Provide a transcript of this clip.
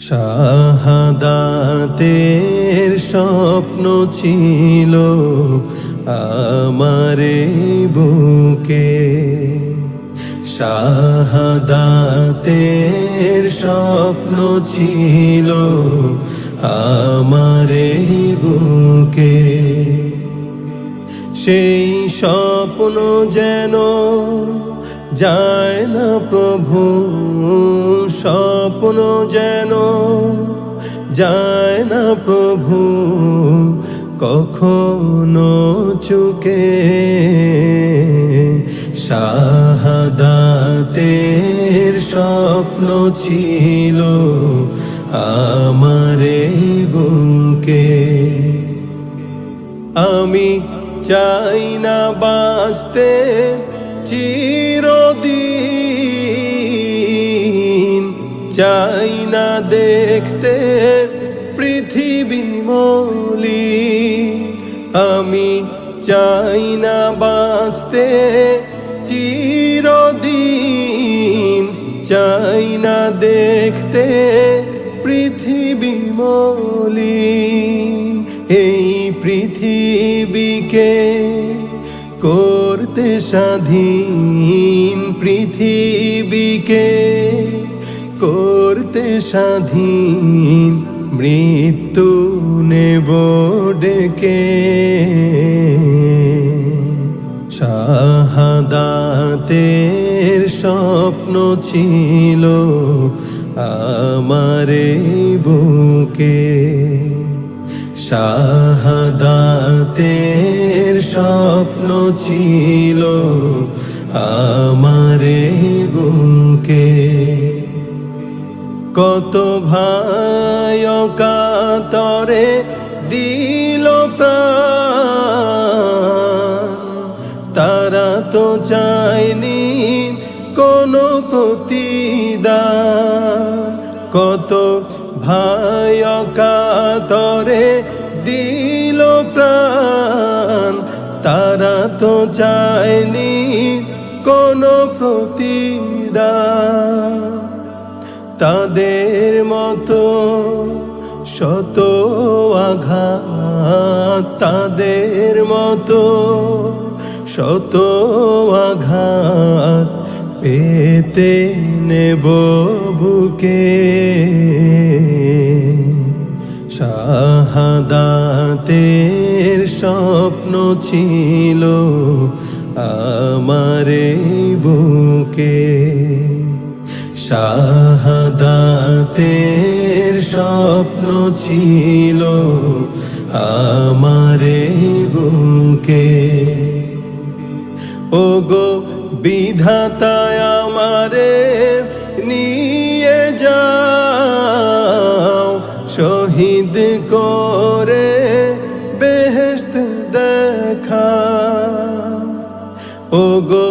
শাহাদাতের স্বপ্ন ছিল আমার বুকে। শাহাদাতের স্বপ্ন ছিল আমার বুকে। সেই স্বপ্ন যেন যায় না প্রভু। স্বপ্ন যেন যায় না প্রভু, কখনো চুকে শাহাদাতের স্বপ্ন ছিল আমার বুকে। আমি চাই না বাঁচতে, চিরদিন চাই না দেখতে পৃথিবী মলি। আমি চাই না বাঁচতে চিরদিন। চাই না দেখতে পৃথিবী মলিন এই পৃথিবীকে করতে স্বাধীন পৃথিবীকে। করতে স্বাধীন, মৃত্যু নেব ডেকে। শাহাদাতের স্বপ্ন ছিল আমার বুকে। শাহাদাতের স্বপ্ন ছিল আমারে বুকে। কত ভাই কাতরে দিল তারা তো চায়নি কোনো প্রতিদান। কত ভাই কাতরে দিল প্রাণ। তারা তো চায়নি কোনো প্রতিদান। তাদের মতো শত আঘাত, তাদের মতো শত আঘাত পেতে নেব বুকে। শাহাদাতের স্বপ্ন ছিল আমারে বুকে। শাহাদাতের স্বপ্ন ছিল আমার বুকে। ও গো বিধাতায় আমারে নিয়ে যাও, শহীদ করে বেহেস্ত দেখা। ও গো